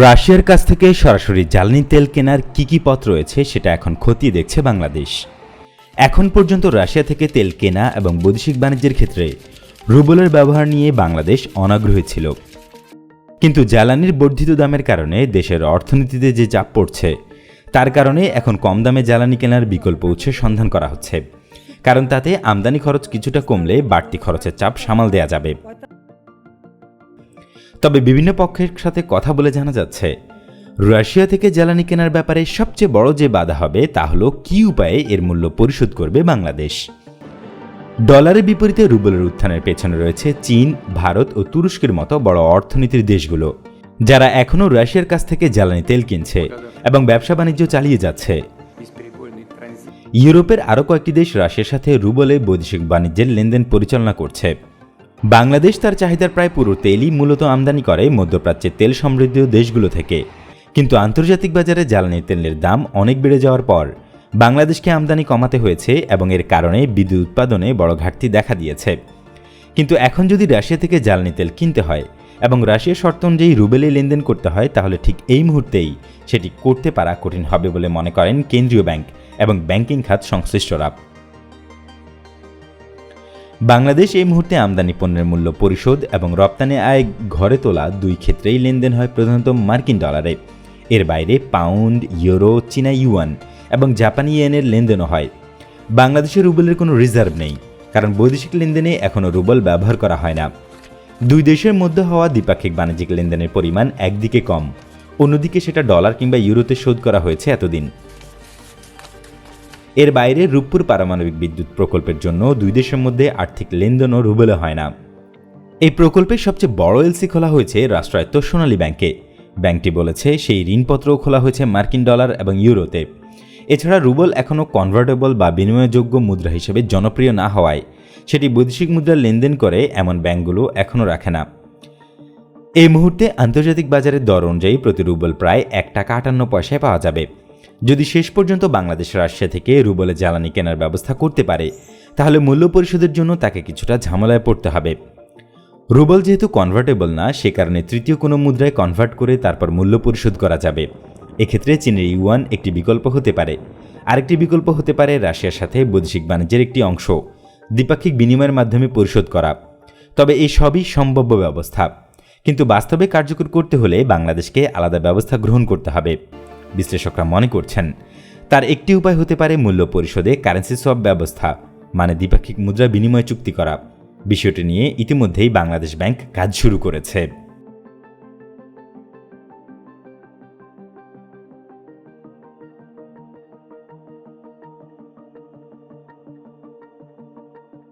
রাশিয়ার কাছ থেকে সরাসরি জ্বালানি তেল কেনার কী কী পথ রয়েছে সেটা এখন খতিয়ে দেখছে বাংলাদেশ। এখন পর্যন্ত রাশিয়া থেকে তেল কেনা এবং বৈদেশিক বাণিজ্যের ক্ষেত্রে রুবলের ব্যবহার নিয়ে বাংলাদেশ অনাগ্রহী ছিল। কিন্তু জ্বালানির বর্ধিত দামের কারণে দেশের অর্থনীতিতে যে চাপ পড়ছে, তার কারণে এখন কম দামে জ্বালানি কেনার বিকল্প উৎসের সন্ধান করা হচ্ছে। কারণ তাতে আমদানি খরচ কিছুটা কমলে বাড়তি খরচের চাপ সামাল দেয়া যাবে। তবে বিভিন্ন পক্ষের সাথে কথা বলে জানা যাচ্ছে, রাশিয়া থেকে জ্বালানি কেনার ব্যাপারে সবচেয়ে বড় যে বাধা হবে তা হলো কি উপায়ে এর মূল্য পরিশোধ করবে বাংলাদেশ। ডলারের বিপরীতে রুবেলের উত্থানের পেছনে রয়েছে চীন, ভারত ও তুরস্কের মতো বড় অর্থনীতির দেশগুলো, যারা এখনও রাশিয়ার কাছ থেকে জ্বালানি তেল কিনছে এবং ব্যবসা বাণিজ্য চালিয়ে যাচ্ছে। ইউরোপের আরও কয়েকটি দেশ রাশিয়ার সাথে রুবলে বৈদেশিক বাণিজ্যের লেনদেন পরিচালনা করছে। বাংলাদেশ তার চাহিদার প্রায় পুরো তেলই মূলত আমদানি করে মধ্যপ্রাচ্যের তেল সমৃদ্ধ দেশগুলো থেকে। কিন্তু আন্তর্জাতিক বাজারে জ্বালানি তেলের দাম অনেক বেড়ে যাওয়ার পর বাংলাদেশকে আমদানি কমাতে হয়েছে এবং এর কারণে বিদ্যুৎ উৎপাদনে বড় ঘাটতি দেখা দিয়েছে। কিন্তু এখন যদি রাশিয়া থেকে জ্বালানি তেল কিনতে হয় এবং রাশিয়ার শর্ত অনুযায়ী রুবেলে লেনদেন করতে হয়, তাহলে ঠিক এই মুহূর্তেই সেটি করতে পারা কঠিন হবে বলে মনে করেন কেন্দ্রীয় ব্যাংক এবং ব্যাংকিং খাত সংশ্লিষ্টরা। বাংলাদেশ এই মুহূর্তে আমদানি পণ্যের মূল্য পরিশোধ এবং রপ্তানি আয় ঘরে তোলা দুই ক্ষেত্রেই লেনদেন হয় প্রধানত মার্কিন ডলারে। এর বাইরে পাউন্ড, ইউরো, চীনা ইউয়ান এবং জাপানি ইয়েনের লেনদেনও হয়। বাংলাদেশের রুবেলের কোনো রিজার্ভ নেই, কারণ বৈদেশিক লেনদেনে এখনও রুবেল ব্যবহার করা হয় না। দুই দেশের মধ্যে হওয়া দ্বিপাক্ষিক বাণিজ্যিক লেনদেনের পরিমাণ একদিকে কম, অন্যদিকে সেটা ডলার কিংবা ইউরোতে শোধ করা হয়েছে এতদিন। এর বাইরে রূপপুর পারমাণবিক বিদ্যুৎ প্রকল্পের জন্য দুই দেশের মধ্যে আর্থিক লেনদেনও রুবেলে হয় না। এই প্রকল্পের সবচেয়ে বড় এলসি খোলা হয়েছে রাষ্ট্রায়ত্ত সোনালী ব্যাংকে। ব্যাংকটি বলেছে সেই ঋণপত্রও খোলা হয়েছে মার্কিন ডলার এবং ইউরোতে। এছাড়া রুবল এখনও কনভার্টেবল বা বিনিময়যোগ্য মুদ্রা হিসেবে জনপ্রিয় না হওয়ায় সেটি বৈদেশিক মুদ্রার লেনদেন করে এমন ব্যাংকগুলো এখনও রাখে না। এই মুহূর্তে আন্তর্জাতিক বাজারের দর অনুযায়ী প্রতি রুবল প্রায় এক টাকা আটান্ন পয়সায় পাওয়া যাবে। যদি শেষ পর্যন্ত বাংলাদেশ রাশিয়া থেকে রুবলে জ্বালানি কেনার ব্যবস্থা করতে পারে, তাহলে মূল্য পরিশোধের জন্য তাকে কিছুটা ঝামেলায় পড়তে হবে। রুবল যেহেতু কনভার্টেবল না, সে কারণে তৃতীয় কোনো মুদ্রায় কনভার্ট করে তারপর মূল্য পরিশোধ করা যাবে। এক্ষেত্রে চীনের ইউয়ান একটি বিকল্প হতে পারে। আরেকটি বিকল্প হতে পারে রাশিয়ার সাথে বৈদেশিক বাণিজ্যের একটি অংশ, দ্বিপাক্ষিক বিনিময়ের মাধ্যমে পরিশোধ করা। তবে এই সবই সম্ভাব্য ব্যবস্থা। কিন্তু বাস্তবে কার্যকর করতে হলে বাংলাদেশকে আলাদা ব্যবস্থা গ্রহণ করতে হবে। বিশ্লেষকরা মনে করছেন। তার একটি উপায় হতে পারে মূল্য পরিশোধে কারেন্সি সব ব্যবস্থা মানে দ্বিপাক্ষিক মুদ্রা বিনিময় চুক্তি করা। বিষয়টি নিয়ে ইতিমধ্যেই বাংলাদেশ ব্যাংক কাজ শুরু করেছে।